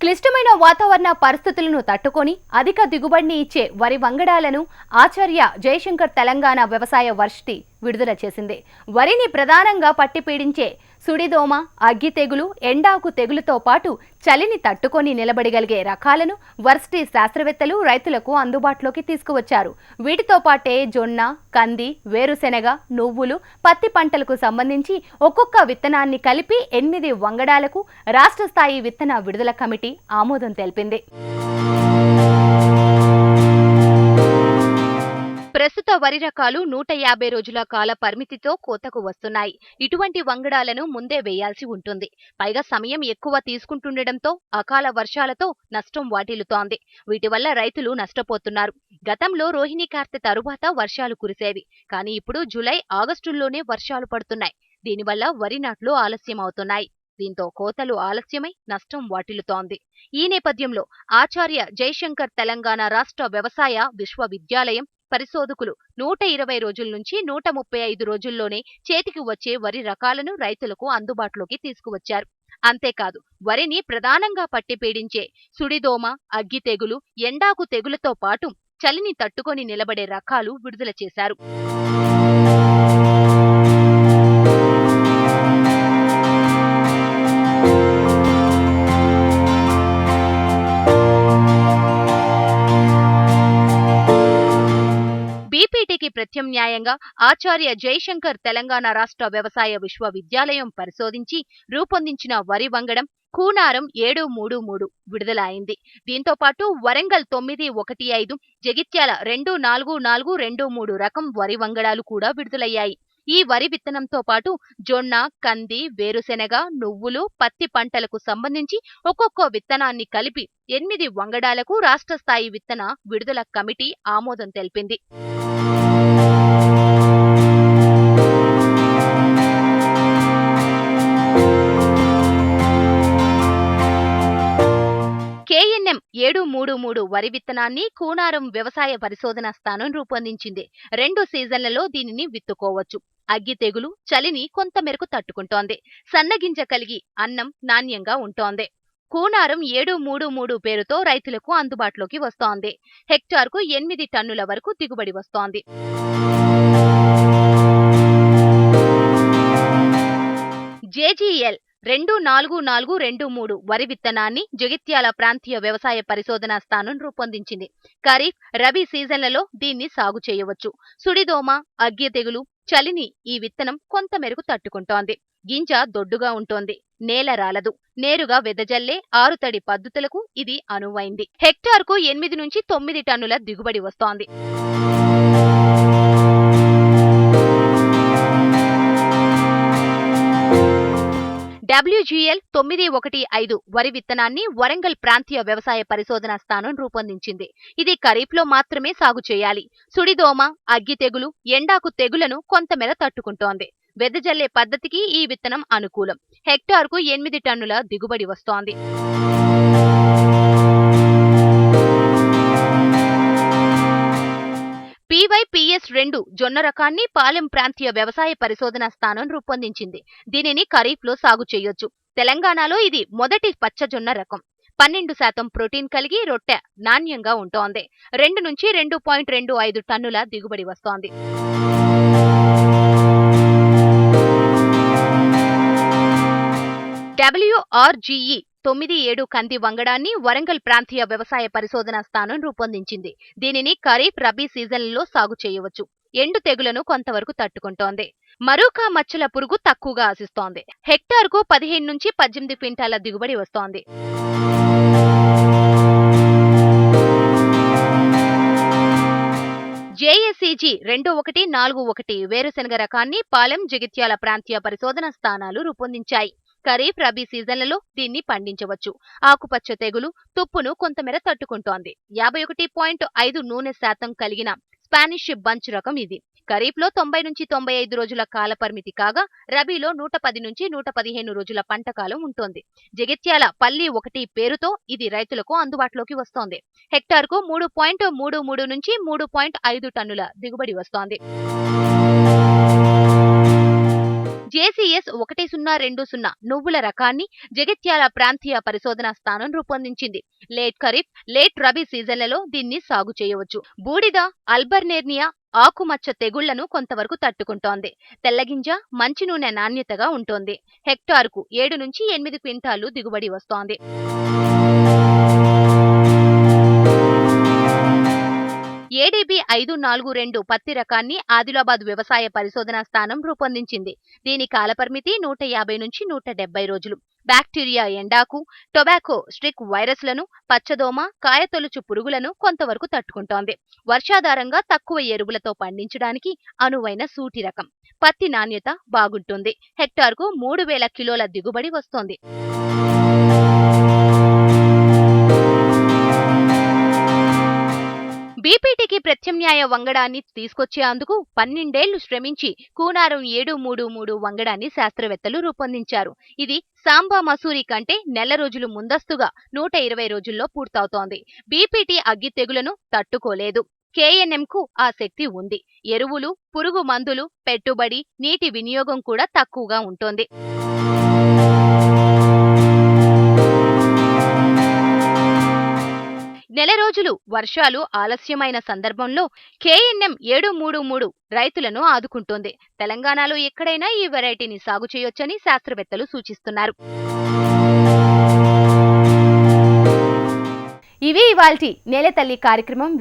క్లిష్టమైన వాతావరణ పరిస్థితులను తట్టుకొని అధిక దిగుబడిని ఇచ్చే వరి వంగడాలను ఆచార్య జయశంకర్ తెలంగాణ వ్యవసాయ వర్షిటీ విడుదల చేసింది. వరిని ప్రధానంగా పట్టి పీడించే సుడిదోమ అగ్గి తెగులు ఎండాకు తెగులుతో పాటు చలిని తట్టుకొని నిలబడగలిగే రకాలను వర్సిటీ శాస్త్రవేత్తలు రైతులకు అందుబాటులోకి తీసుకువచ్చారు. వీటితో పాటే జొన్న కంది వేరుశెనగ నువ్వులు పత్తి పంటలకు సంబంధించి ఒక్కొక్క విత్తనాన్ని కలిపి ఎనిమిది వంగడాలకు రాష్ట్ర స్థాయి విత్తన విడుదల కమిటీ ఆమోదం తెలిపింది. ప్రస్తుత వరి రకాలు నూట యాభై రోజుల కాల పరిమితితో కోతకు వస్తున్నాయి. ఇటువంటి వంగడాలను ముందే వేయాల్సి ఉంటుంది. పైగా సమయం ఎక్కువ తీసుకుంటుండటంతో అకాల వర్షాలతో నష్టం వాటిల్లుతోంది. వీటి వల్ల రైతులు నష్టపోతున్నారు. గతంలో రోహిణి కార్తె తరువాత వర్షాలు కురిసేవి. కానీ ఇప్పుడు జూలై ఆగస్టుల్లోనే వర్షాలు పడుతున్నాయి. దీనివల్ల వరి నాట్లు ఆలస్యం అవుతున్నాయి దీంతో కోతలు ఆలస్యమై నష్టం వాటిల్లుతోంది. ఈ నేపథ్యంలో ఆచార్య జయశంకర్ తెలంగాణ రాష్ట్ర వ్యవసాయ విశ్వవిద్యాలయం పరిశోధకులు. నూట ఇరవై రోజుల నుంచి నూట ముప్పై ఐదు రోజుల్లోనే చేతికి వచ్చే వరి రకాలను రైతులకు అందుబాటులోకి తీసుకువచ్చారు. అంతేకాదు వరిని ప్రధానంగా పట్టి పీడించే సుడిదోమ అగ్గి తెగులు ఎండాకు తెగులతో పాటు చలిని తట్టుకొని నిలబడే రకాలు విడుదల చేశారు. ప్రత్యామ్నాయంగా ఆచార్య జయశంకర్ తెలంగాణ రాష్ట్ర వ్యవసాయ విశ్వవిద్యాలయం పరిశోధించి రూపొందించిన వరి వంగడం కూనారం ఏడు మూడు మూడు విడుదల అయింది దీంతో పాటు వరంగల్ తొమ్మిది ఒకటి ఐదు జగిత్యాల రెండు నాలుగు నాలుగు రెండు మూడు రకం వరి వంగడాలు కూడా విడుదలయ్యాయి. ఈ వరి విత్తనంతో పాటు జొన్న కంది వేరుశెనగ నువ్వులు పత్తి పంటలకు సంబంధించి ఒక్కొక్క విత్తనాన్ని కలిపి ఎనిమిది వంగడాలకు రాష్ట్ర స్థాయి విత్తన విడుదల కమిటీ ఆమోదం తెలిపింది. జేఎన్ఎం ఏడు మూడు మూడు వరి విత్తనాన్ని కూనారం వ్యవసాయ పరిశోధన స్థానం రూపొందించింది. రెండు సీజన్లలో దీనిని విత్తుకోవచ్చు. అగ్గి తెగులు చలిని కొంత మేరకు తట్టుకుంటోంది. సన్నగింజ కలిగి అన్నం నాణ్యంగా ఉంటోంది. కూనారం ఏడు మూడు మూడు పేరుతో రైతులకు అందుబాటులోకి వస్తోంది. హెక్టార్కు ఎనిమిది టన్నుల వరకు దిగుబడి వస్తోంది. జేజీఎల్ రెండు నాలుగు నాలుగు రెండు మూడు వరి విత్తనాన్ని జగిత్యాల ప్రాంతీయ వ్యవసాయ పరిశోధనా స్థానం రూపొందించింది. ఖరీఫ్ రబీ సీజన్లలో దీన్ని సాగు చేయవచ్చు. సుడిదోమ అగ్గి తెగులు చలిని ఈ విత్తనం కొంత మెరుగు తట్టుకుంటోంది. గింజ దొడ్డుగా ఉంటోంది. నేల రాలదు. నేరుగా వెదజల్లే ఆరుతడి పద్ధతులకు ఇది అనువైంది. హెక్టార్కు ఎనిమిది నుంచి తొమ్మిది టన్నుల దిగుబడి వస్తోంది. డబ్ల్యూజీఎల్ తొమ్మిది ఒకటి ఐదు వరి విత్తనాన్ని వరంగల్ ప్రాంతీయ వ్యవసాయ పరిశోధన స్థానం రూపొందించింది. ఇది ఖరీఫ్లో మాత్రమే సాగు చేయాలి. సుడిదోమ అగ్గి తెగులు ఎండాకు తెగులను కొంతమేర తట్టుకుంటోంది. వెదజల్లే పద్ధతికి ఈ విత్తనం అనుకూలం. హెక్టార్కు ఎనిమిది టన్నుల దిగుబడి వస్తోంది. రెండు జొన్న రకాన్ని పాలెం ప్రాంతీయ వ్యవసాయ పరిశోధన స్థానం రూపొందించింది. దీనిని ఖరీఫ్లో సాగు చేయొచ్చు. తెలంగాణలో ఇది మొదటి పచ్చజొన్న రకం. పన్నెండు శాతం ప్రోటీన్ కలిగి రొట్టె నాణ్యంగా ఉంటోంది. రెండు నుంచి రెండు పాయింట్ రెండు ఐదు టన్నుల దిగుబడి వస్తోంది. డబ్ల్యూఆర్జీఈ తొమ్మిది ఏడు కంది వంగడాన్ని వరంగల్ ప్రాంతీయ వ్యవసాయ పరిశోధన స్థానం రూపొందించింది. దీనిని ఖరీఫ్ రబీ సీజన్లలో సాగు చేయవచ్చు. ఎండు తెగులను కొంతవరకు తట్టుకుంటోంది. మరూకా మచ్చల పురుగు తక్కువగా ఆశిస్తోంది. హెక్టార్కు పదిహేను నుంచి పద్దెనిమిది క్వింటాల దిగుబడి వస్తోంది. జేఎస్ఈజీ రెండు ఒకటి నాలుగు ఒకటి వేరుశెనగ రకాన్ని పాలెం జగిత్యాల ప్రాంతీయ పరిశోధన స్థానాలు రూపొందించాయి. ఖరీఫ్ రబీ సీజన్లలో దీన్ని పండించవచ్చు. ఆకుపచ్చ తెగులు తుప్పును కొంతమేర తట్టుకుంటోంది. యాభై ఒకటి పాయింట్ ఐదు నూనె శాతం కలిగిన స్పానిష్ బంచ్ రకం ఇది. ఖరీఫ్లో తొంభై నుంచి తొంభై ఐదు రోజుల కాల పరిమితి కాగా రబీలో నూట పది నుంచి నూట పదిహేను రోజుల పంట కాలం ఉంటుంది. జగిత్యాల పల్లి ఒకటి పేరుతో ఇది రైతులకు అందుబాటులోకి వస్తోంది. హెక్టార్కు మూడు పాయింట్ మూడు మూడు నుంచి మూడు పాయింట్ ఐదు టన్నుల దిగుబడి వస్తోంది. జేసీఎస్ ఒకటి సున్నా రెండు సున్నా నువ్వుల రకాన్ని జగిత్యాల ప్రాంతీయ పరిశోధన స్థానం రూపొందించింది. లేట్ ఖరీఫ్ లేట్ రబీ సీజన్లలో దీన్ని సాగు చేయవచ్చు. బూడిద అల్బర్నేర్నియా ఆకుమచ్చ తెగుళ్ళను కొంతవరకు తట్టుకుంటోంది. తెల్లగింజ మంచి నూనె నాణ్యతగా ఉంటోంది. హెక్టార్కు ఏడు నుంచి ఎనిమిది క్వింటాలు దిగుబడి వస్తోంది. ఏడీబీ ఐదు నాలుగు రెండు పత్తి రకాన్ని ఆదిలాబాద్ వ్యవసాయ పరిశోధనా స్థానం రూపొందించింది. దీని కాలపరిమితి నూట యాభై నుంచి నూట డెబ్బై రోజులు. బ్యాక్టీరియా ఎండాకు టొబాకో స్ట్రిక్ వైరస్లను పచ్చదోమ కాయతొలుచు పురుగులను కొంతవరకు తట్టుకుంటోంది. వర్షాధారంగా తక్కువ ఎరువులతో పండించడానికి అనువైన సూటి రకం. పత్తి నాణ్యత బాగుంటుంది. హెక్టార్కు మూడు వేల కిలోల దిగుబడి వస్తోంది. వంగడాన్ని తీసుకొచ్చేందుకు పన్నెండేళ్ళు శ్రమించి కూనారం ఏడు మూడు మూడు వంగడాన్ని శాస్త్రవేత్తలు రూపొందించారు. ఇది సాంబా మసూరి కంటే నెల రోజులు ముందస్తుగా నూట ఇరవై రోజుల్లో పూర్తవుతోంది. బీపీటీ అగ్గి తెగులను తట్టుకోలేదు. కేఎన్ఎంకు ఆ శక్తి ఉంది. ఎరువులు పురుగు మందులు పెట్టుబడి నీటి వినియోగం కూడా తక్కువగా ఉంటుంది. నెల రోజులు వర్షాలు ఆలస్యమైన సందర్భంలో కేఎన్ఎం ఏడు మూడు మూడు రైతులను ఆదుకుంటోంది. తెలంగాణలో ఎక్కడైనా ఈ వెరైటీని సాగు చేయొచ్చని శాస్త్రవేత్తలు సూచిస్తున్నారు. ఇవి ఇవాల్టి నేలతల్లి కార్యక్రమం.